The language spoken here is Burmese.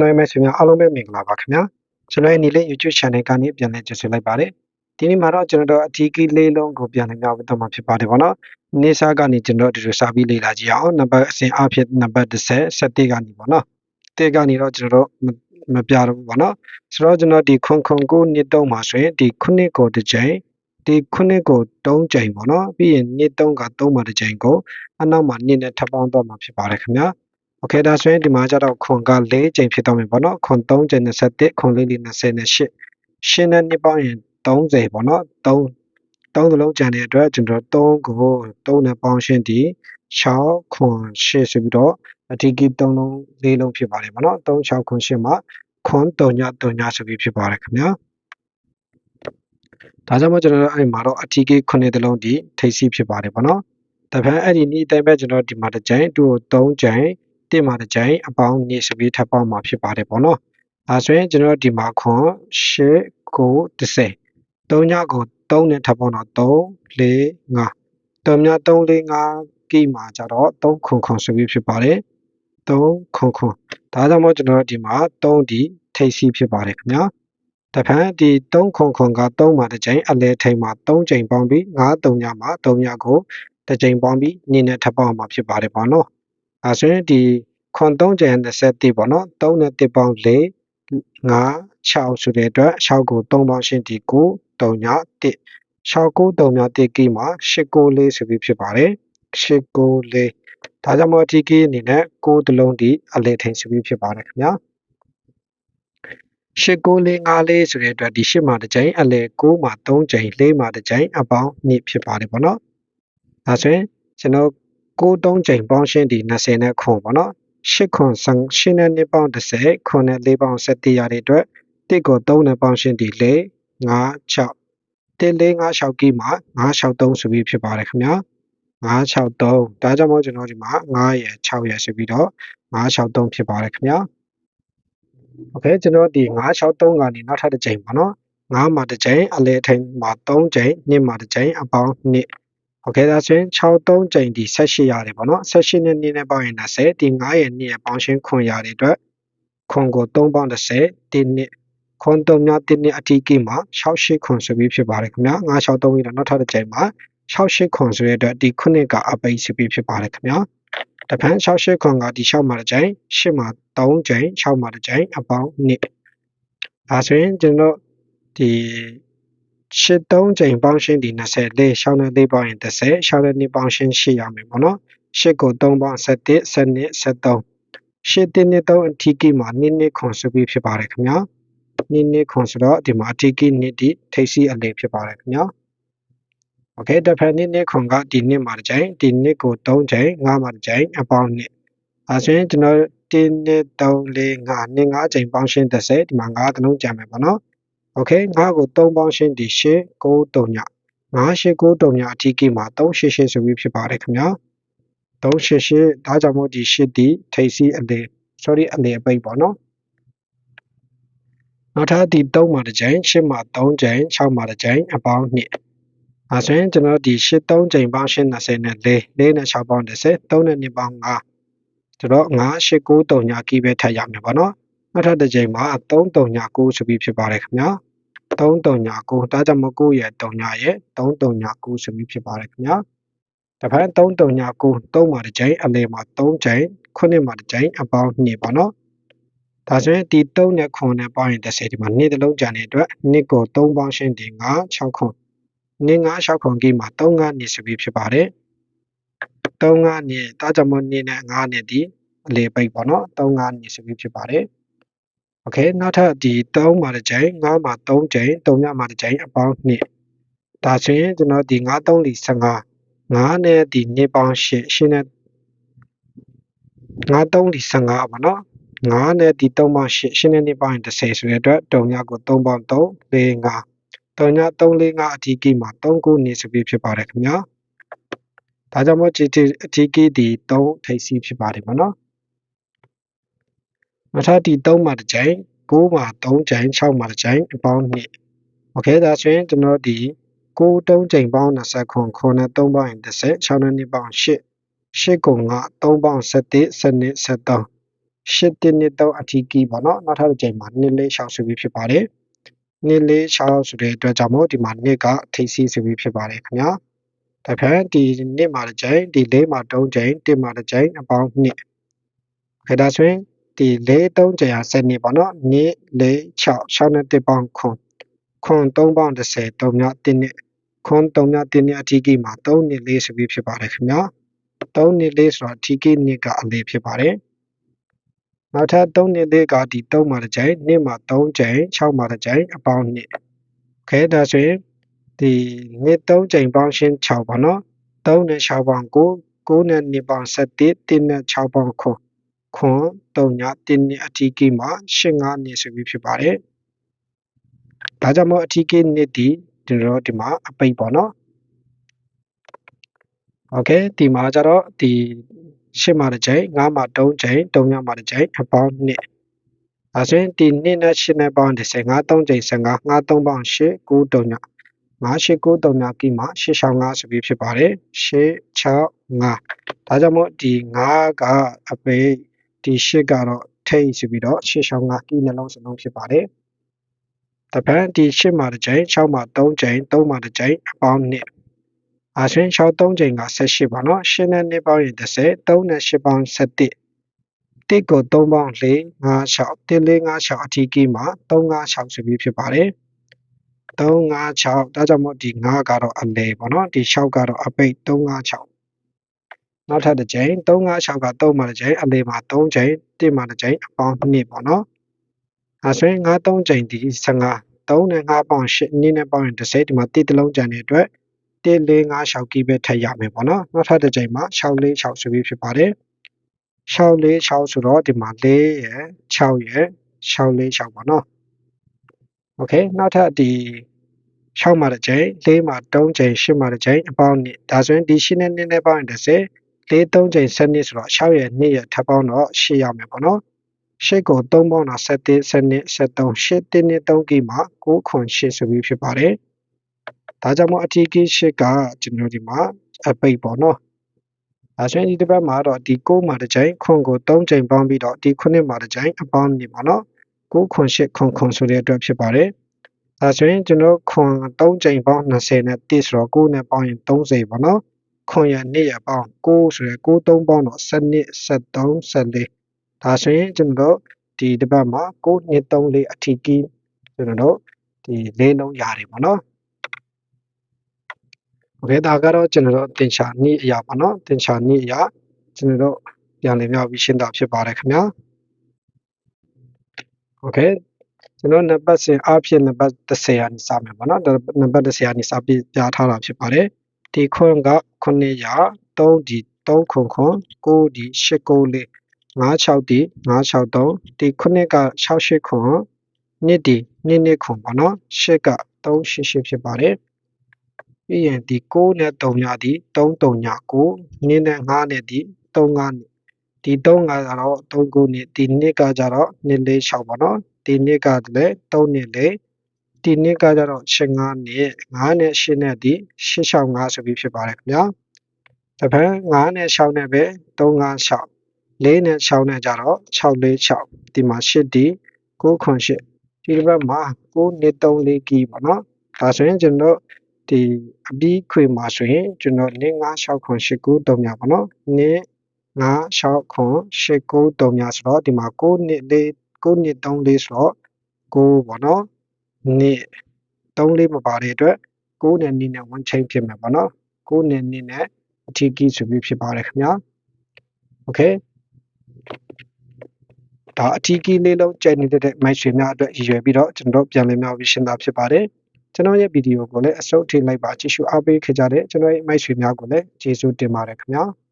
ကျွန်တော်ရဲ့မိတ်ဆွေများအားလုံးပဲမင်္ဂလာပါခင်ဗျာကျွန်တော်ရဲ့ညီလေး YouTube channel ကနေပြန်လည်ကြည့်ရှုလိုက်ပါတယ်ဒီနေ့မှာတော့ကျွန်တော်တို့အထီးကီးလေးလုံးကိုပြန်လည်များတော့မှာဖြစ်ပါတယ်ဗောနော်နေ့စားကနေကျွန်တော်တို့ဒီလိုစာပြီးလေ့လာကြည့်အောင်နံပါတ်အစဉ်အဖြစ်နံပါတ်30 7ကနေဗောနော်တဲ့ကနေတော့ကျွန်တော်တို့မပြတော့ဘူးဗောနော်ဆိုတော့ကျွန်တော်ဒီခွန်ခွန်ကိုနှစ်တုံးမှာဆိုရင်ဒီခုနှစ်ကိုတစ်ချိန်ဒီခုနှစ်ကို3ချိန်ပေါ့နော်ပြီးရင်နှစ်3က3မှာတစ်ချိန်ကိုအနောက်မှာနှစ်နဲ့ထပ်ပေါင်းတော့မှာဖြစ်ပါတယ်ခင်ဗျာ โอเคဒါဆိုရင်ဒီမှာကျတော့ခွန်က4ချိန်ဖြစ်တော့မယ်ပေါ့နော်ခွန်3ချိန်21ခွန်4 28ရှင်းတဲ့နှစ်ပေါင်းရင်30ပေါ့နော်3 3သလုံးကျန်တဲ့အတွက်ကျွန်တော်3ကို3နဲ့ပေါင်းရှင်းဒီ6ခွန်8ဆိုပြီးတော့အထီးကြီး3လုံး4လုံးဖြစ်ပါတယ်ပေါ့နော်3 6ခွန်8မှာခွန်3ည3ညဆိုပြီးဖြစ်ပါတယ်ခင်ဗျာဒါကြောင့်မို့ကျွန်တော်တို့အဲ့မှာတော့အထီးကြီး9တလုံးဒီထိပ်စီးဖြစ်ပါတယ်ပေါ့နော်တပန်းအဲ့ဒီနေ့တိုင်းပဲကျွန်တော်ဒီမှာတစ်ကြိမ်2ကို3ကြိမ် တစ်မှာတစ်ကြိမ်အပေါင်းနေ့ဆိုပြီးထပ်ပေါင်းမှာဖြစ်ပါတယ်ပေါ့နော်အဲဆိုရင်ကျွန်တော်ဒီမှာခွန်8 9 10 3ညကို3နဲ့ထပ်ပေါင်းတော့3 4 5 3ည3 4 5ကိမှာကြတော့3ခွန်ခွန်ဆိုပြီးဖြစ်ပါတယ်3ခွန်ခွန်ဒါကြောင့်မို့ကျွန်တော်ဒီမှာ3ဒီထိပ်စီးဖြစ်ပါတယ်ခင်ဗျာတဖန်ဒီ3ခွန်ခွန်က3မှာတစ်ကြိမ်အလဲထိန်မှာ3ကြိမ်ပေါင်းပြီး9 3ညမှာ3ညကိုတစ်ကြိမ်ပေါင်းပြီးနင်းနဲ့ထပ်ပေါင်းမှာဖြစ်ပါတယ်ပေါ့နော် အဲဆိုရင်ဒီခွန်3ကြိမ်21ပေါ့နော်3နဲ့1ပေါင်း4 5 6ဆိုတဲ့အတွက်6ကို3ပေါင်းရှင်းဒီ9 3ည1 6 9 3ည1ကိမှာ8 9 4ဆိုပြီးဖြစ်ပါတယ်8 9 4ဒါကြောင့်မို့အထီးကြီးအနေနဲ့9တလုံးဒီအလဲထိန်ဆိုပြီးဖြစ်ပါတယ်ခင်ဗျာရှစ်ကိုလေးငါးလေးဆိုတဲ့အတွက်ဒီရှစ်မှာတစ်ကြိမ်အလဲ9မှာ3ကြိမ်4မှာတစ်ကြိမ်အပေါင်း2ဖြစ်ပါတယ်ပေါ့နော်ဒါဆိုရင်ကျွန်တော် 9 3ကြိမ်ပေါင်းရှင်းဒီ20နဲ့ခွန်ပေါ့နော်8ခွန်8နဲ့2ပေါင်း30ခွန်နဲ့4ပေါင်း7ရတဲ့အတွက်1ကို3နဲ့ပေါင်းရှင်းဒီ4 5 6 1 4 5 6ကီမှာ9 6 3ဆိုပြီးဖြစ်ပါတယ်ခင်ဗျာ9 6 3ဒါကြောင့်မို့ကျွန်တော်ဒီမှာ9ရယ်6ရယ်ဆိုပြီးတော့9 6 3ဖြစ်ပါတယ်ခင်ဗျာโอเคကျွန်တော်ဒီ963ကနေနောက်ထပ်တစ်ချိန်ပေါ့နော်9မှာတစ်ချိန်အလဲထိန်မှာ3ချိန်2မှာတစ်ချိန်အပေါင်း2 โอเคဒါဆိုရင်63ချိန်ဒီ18ရတယ်ပေါ့နော်18နဲ့2နဲ့ပေါင်းရင်20ဒီ9ရဲ့2ရဲ့ပေါင်းရှင်းခွန်ရတဲ့အတွက်ခွန်ကို3ပေါင်း30ဒီနှစ်ခွန်3များ1နှစ်အထီးကိမှာ68ခွန်ဆိုပြီးဖြစ်ပါတယ်ခင်ဗျာ963ပြီးတော့နောက်ထပ်တစ်ချိန်မှာ68ခွန်ဆိုတဲ့အတွက်ဒီခုနှစ်ကအပိတ်ဆိုပြီးဖြစ်ပါတယ်ခင်ဗျာတဖန်68ခွန်ကဒီ6မှာတစ်ချိန်8မှာ3ချိန်6မှာတစ်ချိန်အပေါင်း2ဒါဆိုရင်ကျွန်တော်ဒီ 8 3ချိန်ပေါင်းရှင်းဒီ20လေး6နဲ့4ပေါင်းရင်30 6နဲ့2ပေါင်းရှင်း8ရမယ်ပေါ့နော်8ကို3ပေါင်း7 7 73 8တင်းနဲ့3အထီးကိမှာနည်းနည်းခွန်ဆိုပြီးဖြစ်ပါတယ်ခင်ဗျာနည်းနည်းခွန်ဆိုတော့ဒီမှာအထီးကိနည်းဒီထိပ်စီအလေးဖြစ်ပါတယ်ခင်ဗျာโอเคတဖက်နည်းနည်းခွန်ကဒီနှစ်မှာတစ်ချိန်ဒီနှစ်ကို3ချိန်5မှာတစ်ချိန်အပေါင်းနှစ်အဲဆိုရင်ကျွန်တော်1 2 3 4 5နှစ်5ချိန်ပေါင်းရှင်း30ဒီမှာ5တလုံးကြံမယ်ပေါ့နော် okay 9ကို3ပေါင်းရှင်းဒီ8 9 3ည9 8 9 3ညအထိကိမှာ388ဆိုပြီးဖြစ်ပါတယ်ခင်ဗျာ388ဒါကြောင့်မို့ဒီ8ဒီထိပ်စီးအလေ sorry အလေအပိတ်ပေါ့နော်နောက်ထပ်ဒီ3မှာတစ်ကြိမ်8မှာ3ကြိမ်6မှာတစ်ကြိမ်အပေါင်း2အဲဆိုရင်ကျွန်တော်ဒီ8 3ကြိမ်ပေါင်း820နဲ့4 4နဲ့6ပေါင်း10 3နဲ့2ပေါင်း5ကျွန်တော်9 8 9 3ညကိပဲထပ်ရမယ်ပေါ့နော် နောက်ထပ်တစ်ချိန်မှာ3 3ညာ9ဆိုပြီးဖြစ်ပါတယ်ခင်ဗျာ3 3ညာ9ဒါကြောင့်မ9ရဲ့3ညာရဲ့3 3ညာ9ဆိုပြီးဖြစ်ပါတယ်ခင်ဗျာတဖန်3 3ညာ9 3မှာတစ်ချိန်အလယ်မှာ3ချိန်9မှာတစ်ချိန်အပေါင်း2ပေါ့နော်ဒါဆိုရင်ဒီ3နဲ့9နဲ့ပေါင်းရင်30ဒီမှာ2တလုံးကျန်တဲ့အတွက်2ကို3ပေါင်းရှင်းဒီ9 6ခွန်2 9 6ခွန်ကြီးမှာ3 9နေဆိုပြီးဖြစ်ပါတယ်3 5နဲ့တာကြောင့်မ2နဲ့5နဲ့ဒီအလေပိတ်ပေါ့နော်3 5နေဆိုပြီးဖြစ်ပါတယ် โอเคနောက်ထပ်ဒီ3မှာတစ်ချိန်5မှာ3ချိန်3ညမှာတစ်ချိန်အပေါင်း2ဒါဆိုရင်ကျွန်တော်ဒီ9 3လီ15 9နဲ့ဒီ2ပေါင်း8 8နဲ့9 3လီ15ပေါ့နော်9နဲ့ဒီ3ပေါင်း8 8နဲ့2ပေါင်း10ဆိုတဲ့အတွက်3ညကို3ပေါင်း3 4 5 3ည3 4 5အထီးကိမှာ3ခုနေဆိုပြီးဖြစ်ပါတယ်ခင်ဗျာဒါကြောင့်မို့ GT အထီးကိဒီ3ထိပ်စီးဖြစ်ပါတယ်ပေါ့နော် နောက်ထပ်ဒီ3မှာတစ်ကြိမ်9မှာ3ကြိမ်6မှာတစ်ကြိမ်အပေါင်း2โอเคဒါဆိုရင်ကျွန်တော်ဒီ9 3ကြိမ်ပေါင်း20ခွန်ခွန်နဲ့3ပေါင်းရင်30 6နဲ့2ပေါင်း8 8ကုန်က3ပေါင်း7 7 73 8တင်းနှစ်3အထီးကီးပေါ့နော်နောက်ထပ်တစ်ချိန်မှာ2လေး6ဆိုပြီးဖြစ်ပါတယ်2လေး6ဆိုတဲ့အတွက်ကြောင့်မို့ဒီမှာ2ကထိပ်စီးဆိုပြီးဖြစ်ပါတယ်ခင်ဗျာတစ်ဖက်ဒီ2မှာတစ်ချိန်ဒီ4မှာ3ချိန်1မှာတစ်ချိန်အပေါင်း2ခေဒါဆိုရင် ဒီ4 3ချိန်ဟာ7နှစ်ပေါ့နော်2 4 6 6နဲ့1ပေါင်းခွန်ခွန်3ပေါင်း30 3ည1နှစ်ခွန်3ည1နှစ်အထီးကီးမှာ3နှစ်4ဆိုပြီးဖြစ်ပါတယ်ခင်ဗျာ3နှစ်4ဆိုတော့အထီးကီးနှစ်ကအလေးဖြစ်ပါတယ်နောက်ထပ်3နှစ်လေးကဒီ3မှာတစ်ကြိမ်2မှာ3ကြိမ်6မှာတစ်ကြိမ်အပေါင်း2ခဲဒါဆိုရင်ဒီနှစ်3ကြိမ်ပေါင်းရှင်း6ပါနော်3နဲ့6ပေါင်း9 9နဲ့2ပေါင်း7 1နဲ့6ပေါင်း9 ခွန်39တင်းနှစ်အထီးကိမှ85နှစ်ဆိုပြီးဖြစ်ပါတယ်။ဒါကြောင့်မို့အထီးကိနှစ်ဒီကျွန်တော်ဒီမှာအပိတ်ပေါ့နော်။ Okay ဒီမှာကျတော့ဒီ8မှာတစ်ချိန်9မှာ3ချိန်3ညမှာတစ်ချိန်အပေါင်းနှစ်။ဒါဆိုရင်ဒီနှစ်နဲ့8နဲ့ပေါင်း15 3ချိန်15 5 3ပေါင်း8 9 3ည9893ကိမှ665ဆိုပြီးဖြစ်ပါတယ်665ဒါကြောင့်မို့ဒီ9ကအပိတ် ဒီ8ကတော့ထိတ်ဆိုပြီးတော့8 6 5ကီနှလုံးစလုံးဖြစ်ပါတယ်တပန်းဒီ8မှာတစ်ကြိမ်6မှာ3ကြိမ်3မှာတစ်ကြိမ်အပေါင်း2အာဆွင်း6 3ကြိမ်က18ပါနော်8နဲ့2ပေါင်းရင်30 3နဲ့8ပေါင်း17တစ်ကို3ပေါင်း4 5 6 1 4 5 6အထီးကီးမှာ3 5 6ဆိုပြီးဖြစ်ပါတယ်3 5 6ဒါကြောင့်မို့ဒီ9ကတော့အလဲပေါ့နော်ဒီ6ကတော့အပိတ်3 5 6 နောက်ထပ်တစ်ကြိမ်3 5 6က3မှာတစ်ကြိမ်အလဲမှာ3ကြိမ်1မှာတစ်ကြိမ်အပေါင်း2ပေါ့နော်အဲဆိုရင်9 3ကြိမ်ဒီ15 3နဲ့5ပေါင်း8နည်းနဲ့ပေါင်းရင်30ဒီမှာ1တလုံးကျန်တဲ့အတွက်1456ကီးပဲထည့်ရမယ်ပေါ့နော်နောက်ထပ်တစ်ကြိမ်မှာ646ဆိုပြီးဖြစ်ပါတယ်646ဆိုတော့ဒီမှာ4ရယ်6ရယ်646ပေါ့နော်โอเคနောက်ထပ်ဒီ6မှာတစ်ကြိမ်4မှာ3ကြိမ်8မှာတစ်ကြိမ်အပေါင်း2ဒါဆိုရင်ဒီ8နဲ့2နဲ့ပေါင်းရင်30 4 3ကြိမ်7နှစ်ဆိုတော့6ရယ်2ရယ်ထပ်ပေါင်းတော့8ရမယ်ပေါ့နော်8ကို3ပေါင်းတာ7 7 73 8 1နဲ့3ကီးမှာ9ခွန်8ဆိုပြီးဖြစ်ပါတယ်ဒါကြောင့်မို့အထီးကီးရှစ်ကကျွန်တော်ဒီမှာအပိတ်ပေါ့နော်ဒါဆိုရင်ဒီတစ်ပတ်မှာတော့ဒီ6မှာတစ်ချိန်ခွန်ကို3ချိန်ပေါင်းပြီးတော့ဒီ9မှာတစ်ချိန်အပေါင်းနေပါနော်9ခွန်8ခွန်ခွန်ဆိုတဲ့အတွက်ဖြစ်ပါတယ်ဒါဆိုရင်ကျွန်တော်ခွန်3ချိန်ပေါင်း20နဲ့1ဆိုတော့9နဲ့ပေါင်းရင်30ပေါ့နော် ခွန်ရ2ရပေါင်း9ဆိုရယ်9 3ပေါင်းတော့7 73 74ဒါဆိုရင်ကျွန်တော်ဒီတစ်ပတ်မှာ9 2 3 4အထီးကီးကျွန်တော်တို့ဒီလေးလုံးရတယ်ပေါ့နော်โอเคဒါကတော့ကျွန်တော်တို့တင်ချာနည်းအရာပါเนาะတင်ချာနည်းအရာကျွန်တော်တို့ပြန်လည်မြောက်ပြီးရှင်းတာဖြစ်ပါတယ်ခင်ဗျာโอเคကျွန်တော်နံပါတ်စဉ်အဖြစ်နံပါတ်30ရာနေစမယ်ပေါ့နော်နံပါတ်30ရာနေစပြီးပြထားတာဖြစ်ပါတယ် ဒီခွန်းက9ရာ3ဒီ3ခွန်ခွန်9ဒီ8ကိုလေး56ဒီ563ဒီ9က68ခွန်2ဒီ2နှစ်ခွန်ပေါ့နော်8က388ဖြစ်ပါတယ်ပြီးရင်ဒီ6နဲ့3ညဒီ3 3ည9နင်းနဲ့5နဲ့ဒီ3 5နဲ့ဒီ3 5ကတော့3 9နဲ့ဒီနှစ်ကကြတော့2 4 6ပေါ့နော်ဒီနှစ်ကလည်း3နှစ်လေ ဒီနှစ်ကကြတော့8 5နဲ့5နဲ့8နဲ့ဒီ8 6 5ဆိုပြီးဖြစ်ပါတယ်ခင်ဗျာတပန်း9နဲ့6နဲ့ပဲ3 5 6 4နဲ့6နဲ့ကြတော့6 4 6ဒီမှာ8ဒီ9ခွန်8ဒီဘက်မှာ9နှစ်3 4ကီးပေါ့နော်ဒါဆိုရင်ကျွန်တော်ဒီအပြီးခွေမှာဆိုရင်ကျွန်တော်2 5 6ခွန်8 9 3ညပါနော်2 5 6ခွန်8 9 3ညဆိုတော့ဒီမှာ9နှစ်4 9နှစ်3 4ဆိုတော့9ပေါ့နော် နှစ်3 4မပါတဲ့အတွက်9နဲ့နှစ်နဲ့ one chain ဖြစ်မှာပေါ့နော်9နဲ့နှစ်နဲ့အထီးကြီးဆိုပြီးဖြစ်ပါတယ်ခင်ဗျာ okay ဒါအထီးကြီးလေးလုံးကြိုက်နေတဲ့မိုက်ရှင်များအတွက်ရည်ရွယ်ပြီးတော့ကျွန်တော်ပြန်လည်မြောက်ပြီးရှင်းတာဖြစ်ပါတယ်ကျွန်တော်ရဲ့ဗီဒီယိုကိုလည်းအဆုံးထိလိုက်ပါကြည့်ရှုအားပေးခဲ့ကြတဲ့ကျွန်တော်ရဲ့မိုက်ရှင်များကိုလည်းကျေးဇူးတင်ပါတယ်ခင်ဗျာ။